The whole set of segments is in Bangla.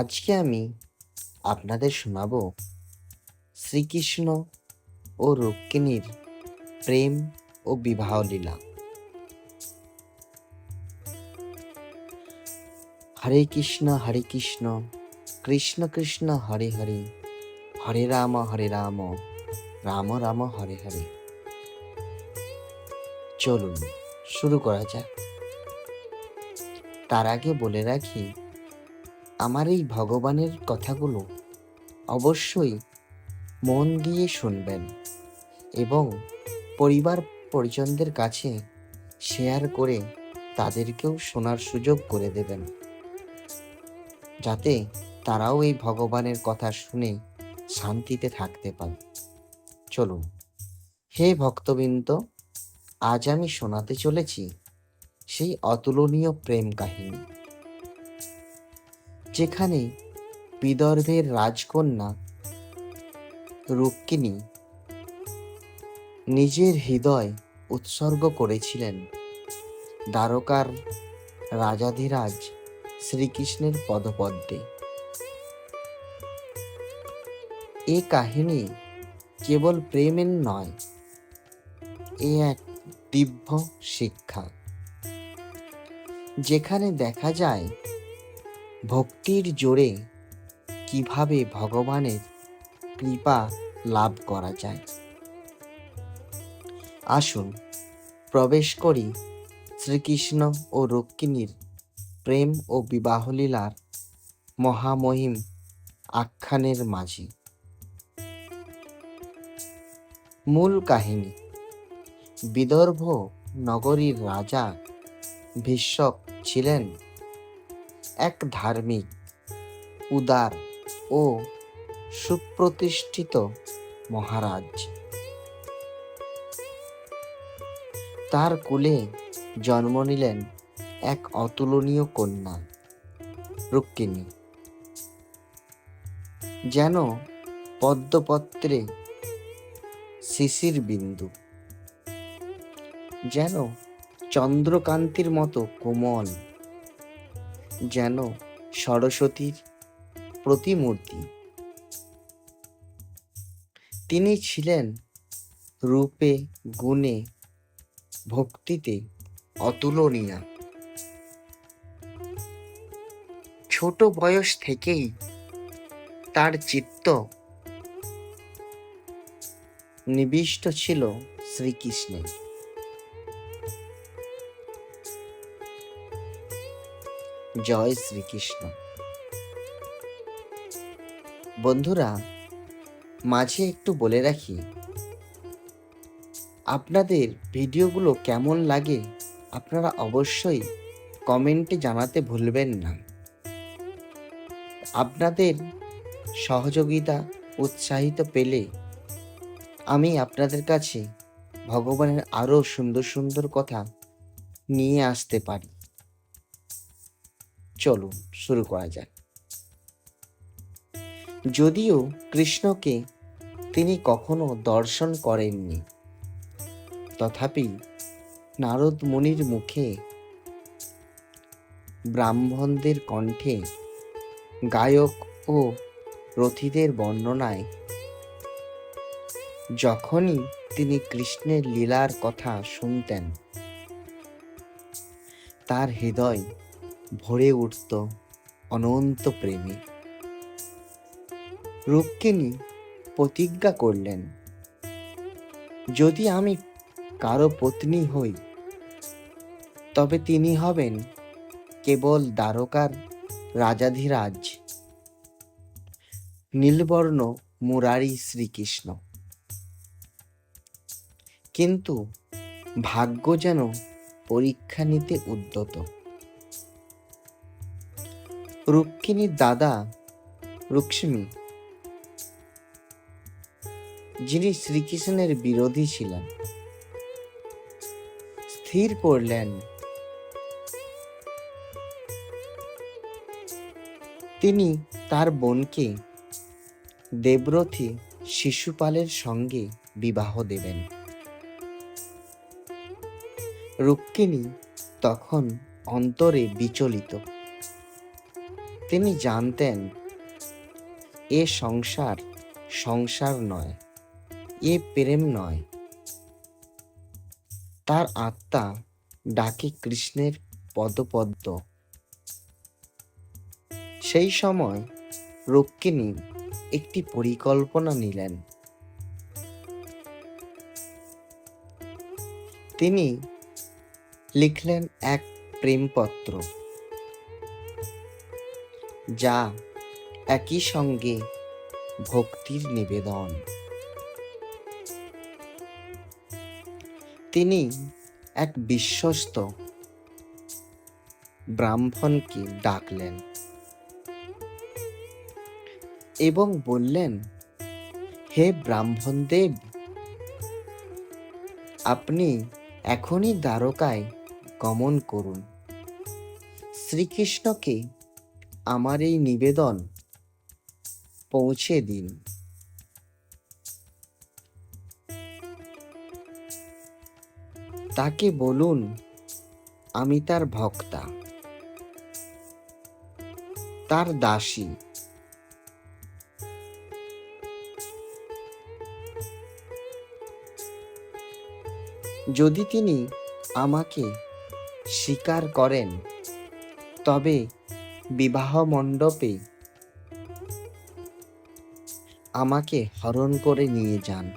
আজকে আমি আপনাদের শোনাব শ্রীকৃষ্ণ ও রুক্মিণীর প্রেম ও বিবাহ লীলা। হরে কৃষ্ণ হরে কৃষ্ণ কৃষ্ণ কৃষ্ণ, হরে হরে হরে রাম হরে রাম রাম রাম, হরে হরে। চলুন, শুরু করা যাক। তার আগে বলে রাখি আমার এই ভগবানের কথাগুলো অবশ্যই মন দিয়ে শুনবেন এবং পরিবার পরিজনদের কাছে শেয়ার করে তাদেরকেও শোনার সুযোগ করে দেবেন। যাতে তারাও এই ভগবানের কথা শুনে শান্তিতে থাকতে পারে। চলুন, হে ভক্তবৃন্দ, আজ আমি শোনাতে চলেছি সেই অতুলনীয় প্রেম কাহিনী। যেখানে বিদর্ভের রাজকন্যা রুক্মিণী নিজের হৃদয় উৎসর্গ করেছিলেন। দ্বারকার রাজাধিরাজ শ্রীকৃষ্ণের পদপদ্মে। এ কাহিনী কেবল প্রেমের নয়, এ এক দিব্য শিক্ষা। যেখানে দেখা যায় ভক্তির জোরে কীভাবে ভগবানের কৃপা লাভ করা যায়? আসুন প্রবেশ করি শ্রীকৃষ্ণ ও রুক্মিণীর প্রেম ও বিবাহলীলার মহামহিম আখ্যানের মাঝে। মূল কাহিনী, বিদর্ভ নগরীর রাজা ভীষ্মক ছিলেন এক ধার্মিক, উদার ও সুপ্রতিষ্ঠিত মহারাজ। তার কুলে জন্ম নিলেন এক অতুলনীয় কন্যা, রুক্মিণী। যেন পদ্মপত্রে শিশির বিন্দু যেন চন্দ্রকান্তির মতো কোমল যেন সরস্বতীর প্রতিমূর্তি। তিনি ছিলেন রূপে, গুণে, ভক্তিতে অতুলনীয়া। ছোট বয়স থেকেই তার চিত্ত নিবিষ্ট ছিল শ্রীকৃষ্ণে জয় শ্রীকৃষ্ণ। বন্ধুরা, মাঝে একটু বলে রাখি, আপনাদের ভিডিওগুলো কেমন লাগে আপনারা অবশ্যই কমেন্টে জানাতে ভুলবেন না। আপনাদের সহযোগিতা উৎসাহিত পেলে আমি আপনাদের কাছে ভগবানের আরও সুন্দর সুন্দর কথা নিয়ে আসতে পারি। চলুন শুরু করা যাক। যদিও কৃষ্ণকে তিনি কখনো দর্শন করেননি, তথাপি নারদ মুনির মুখে ব্রাহ্মণদের কণ্ঠে গায়ক ও রথীদের বর্ণনায়, যখনই তিনি কৃষ্ণের লীলার কথা শুনতেন, তার হৃদয় ভরে উঠত অনন্ত প্রেমে। রুক্মিণী প্রতিজ্ঞা করলেন, যদি আমি কারও পত্নী হই, তবে তিনি হবেন কেবল দ্বারকার রাজাধিরাজ। নীলবর্ণ মুরারি শ্রীকৃষ্ণ। কিন্তু ভাগ্য যেন পরীক্ষা নিতে উদ্যত। রুক্মিণীর দাদা রুক্মিণী যিনি শ্রীকৃষ্ণের বিরোধী ছিলেন, স্থির করলেন। তিনি তার বোনকে দেবরথী শিশুপালের সঙ্গে বিবাহ দেবেন। রুক্মিণী তখন অন্তরে বিচলিত। তিনি জানতেন, এ সংসার সংসার নয়, এ প্রেম নয়। তার আত্মা ডাকে কৃষ্ণের পদপদ্ম। সেই সময় রক্ষিণী একটি পরিকল্পনা নিলেন। তিনি লিখলেন এক প্রেমপত্র। যা একই সঙ্গে ভক্তির নিবেদন। তিনি এক বিশ্বস্ত ব্রাহ্মণকে ডাকলেন এবং বললেন, হে ব্রাহ্মণদেব, আপনি এখনই দ্বারকায় গমন করুন। শ্রীকৃষ্ণকে আমার এই নিবেদন পৌঁছে দিন। তাকে বলুন, আমি তার ভক্তা। তার দাসী। যদি তিনি আমাকে স্বীকার করেন, তবে বিবাহ মণ্ডপে আমাকে হরণ করে নিয়ে যান।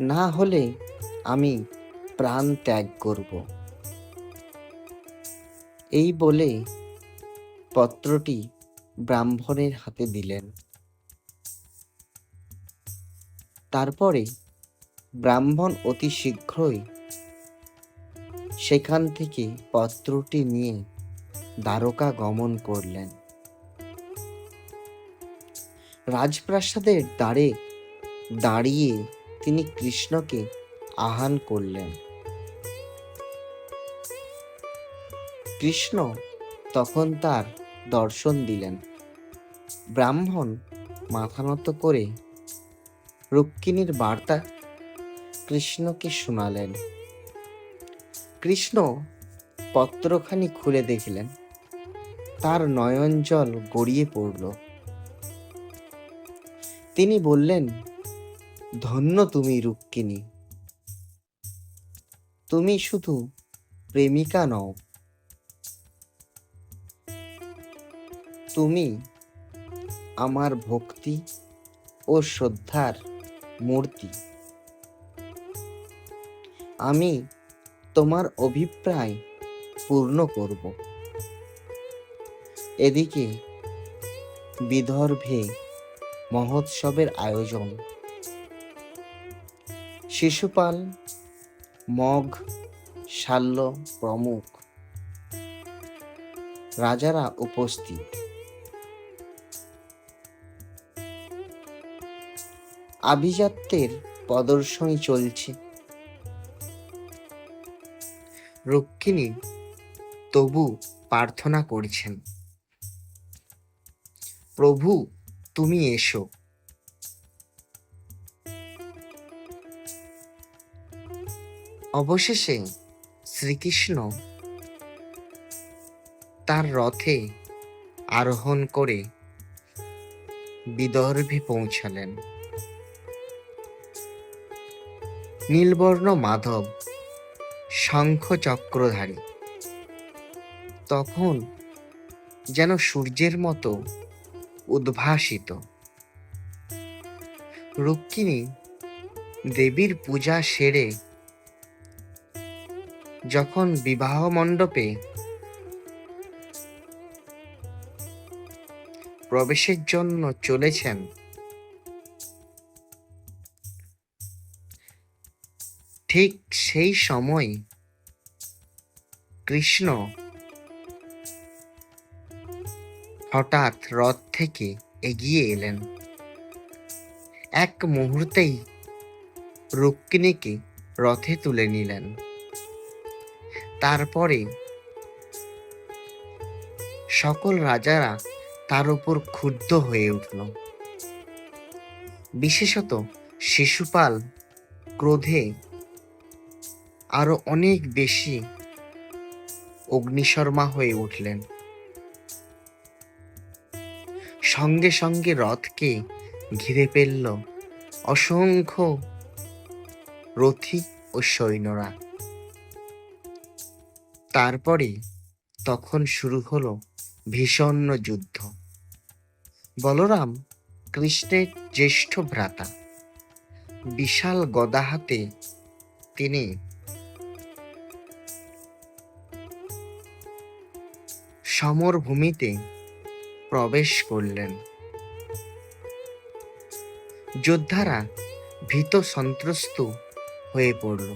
না হলে আমি প্রাণ ত্যাগ করব। এই বলে পত্রটি ব্রাহ্মণের হাতে দিলেন। তারপরে ব্রাহ্মণ অতি শীঘ্রই সেখান থেকে পত্রটি নিয়ে দ্বারকা গমন করলেন। রাজপ্রাসাদের দ্বারে দাঁড়িয়ে তিনি কৃষ্ণকে আহ্বান করলেন। কৃষ্ণ তখন তার দর্শন দিলেন। ব্রাহ্মণ মাথা নত করে রুক্মিণীর বার্তা কৃষ্ণকে শোনালেন। কৃষ্ণ পত্রখানি খুলে দেখলেন। তার নয়ন জল গড়িয়ে পড়ল। তিনি বললেন, ধন্য তুমি রুক্মিণী তুমি শুধু প্রেমিকা নও। তুমি আমার ভক্তি ও শ্রদ্ধার মূর্তি। আমি তোমার অভিপ্রায় পূর্ণ করব। এদিকে বিদর্ভে মহোৎসবের আয়োজন। শিশুপাল, মগ, শাল্য প্রমুখ রাজারা উপস্থিত। আভিজাত্যের প্রদর্শনী চলছে। রক্ষিণী তবু প্রার্থনা করছেন। প্রভু, তুমি এসো। অবশেষে শ্রীকৃষ্ণ তার রথে আরোহণ করে বিদর্ভে পৌঁছালেন। নীলবর্ণ মাধব শঙ্খ চক্রধারী তখন যেন সূর্যের মতো উদ্ভাসিত। রুক্মিণী দেবীর পূজা সেরে যখন বিবাহ মণ্ডপে প্রবেশের জন্য চলেছেন, ঠিক সেই সময় কৃষ্ণ। হঠাৎ রথ থেকে এগিয়ে এলেন। এক মুহূর্তেই রুক্মিণীকে রথে তুলে নিলেন। তারপরে সকল রাজারা তার উপর ক্ষুব্ধ হয়ে উঠল। বিশেষত শিশুপাল ক্রোধে আরও অনেক বেশি অগ্নিশর্মা হয়ে উঠলেন। সঙ্গে সঙ্গে রথকে ঘিরে ফেলল অসংখ্য রথী ও সৈন্যরা। তারপরে তখন শুরু হলো ভীষণ যুদ্ধ। বলরাম কৃষ্ণের জ্যেষ্ঠ ভ্রাতা, বিশাল গদা হাতে তিনি সমর ভূমিতে প্রবেশ করলেন। যোদ্ধারা ভীত সন্ত্রস্ত হয়ে পড়ল।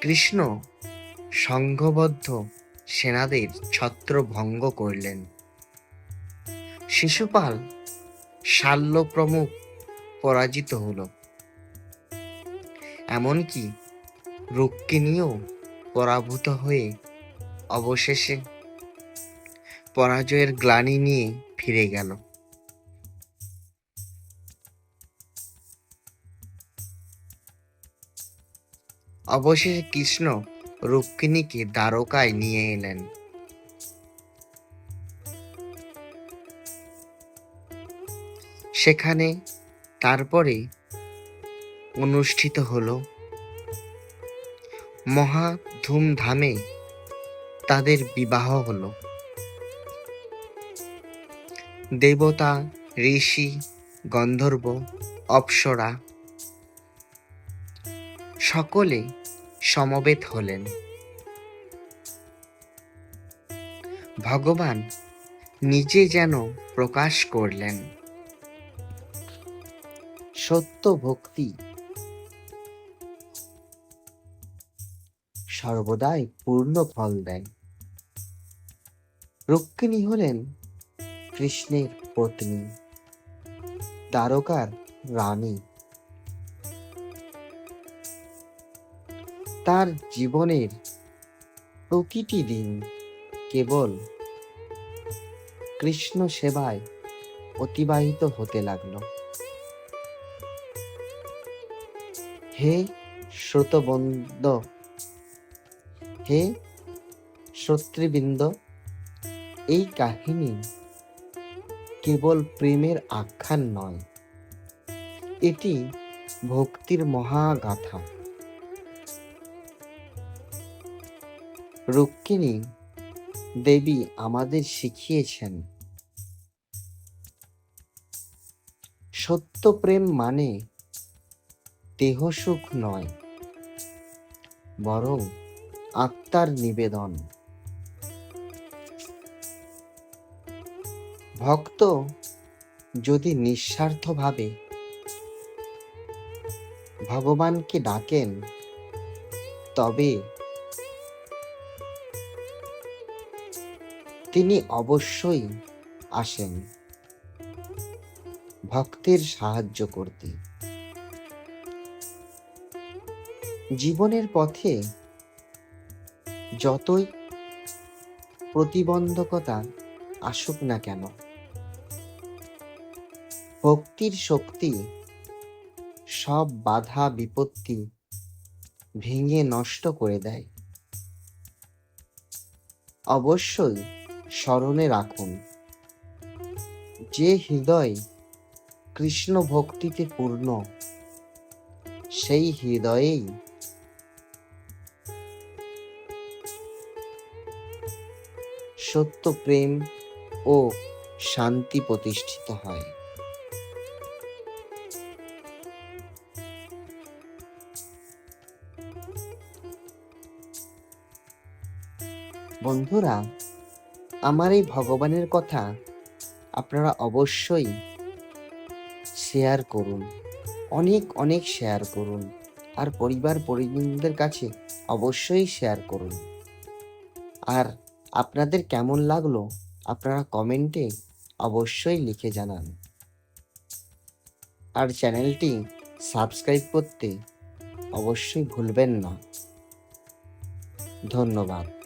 কৃষ্ণ সংঘবদ্ধ সেনাদের ছত্রভঙ্গ করলেন। শিশুপাল শাল্য প্রমুখ পরাজিত হল। এমনকি রুক্মিণীও পরাভূত হয়ে অবশেষে পরাজয়ের গ্লানি নিয়ে ফিরে গেল। অবশেষে কৃষ্ণ রুক্মিণীকে দ্বারকায় নিয়ে এলেন। সেখানে তারপরে অনুষ্ঠিত হলো মহা ধুমধামে তাদের বিবাহ হলো। দেবতা, ঋষি, গন্ধর্ব, অপ্সরা সকলে সমবেত হলেন। ভগবান নিজে যেন প্রকাশ করলেন। সত্য ভক্তি সর্বদাই পূর্ণ ফল দেয়। রুক্মিণী হলেন কৃষ্ণের পত্নী দ্বারকার রানী। তার জীবনের প্রতিটি দিন কেবল কৃষ্ণ সেবায় অতিবাহিত হতে লাগল। হে শ্রোতবন্দ, হে শ্রোতৃবৃন্দ, এই কাহিনী কেবল প্রেমের আখ্যান নয়, এটি ভক্তির মহাগাথা। রুক্মিণী দেবী আমাদের শিখিয়েছেন সত্য প্রেম মানে দেহসুখ নয়, বরং আত্মার নিবেদন। ভক্ত যদি নিঃস্বার্থভাবে ভগবানকে ডাকেন, তবে তিনি অবশ্যই আসেন ভক্তের সাহায্য করতে। জীবনের পথে যতই প্রতিবন্ধকতা আসুক না কেন ভক্তির শক্তি, সব বাধা বিপত্তি ভেঙে নষ্ট করে দেয়। অবশ্যই স্মরণে রাখুন, যে হৃদয় কৃষ্ণ ভক্তিতে পূর্ণ, সেই হৃদয়েই সত্য প্রেম ও শান্তি প্রতিষ্ঠিত হয়। বন্ধুরা, আমার এই ভগবানের কথা আপনারা অবশ্যই শেয়ার করুন। অনেক অনেক শেয়ার করুন। আর পরিবার পরিজনদের কাছে অবশ্যই শেয়ার করুন। আর আপনাদের কেমন লাগল আপনারা কমেন্টে অবশ্যই লিখে জানান। আর চ্যানেলটি সাবস্ক্রাইব করতে অবশ্যই ভুলবেন না। ধন্যবাদ।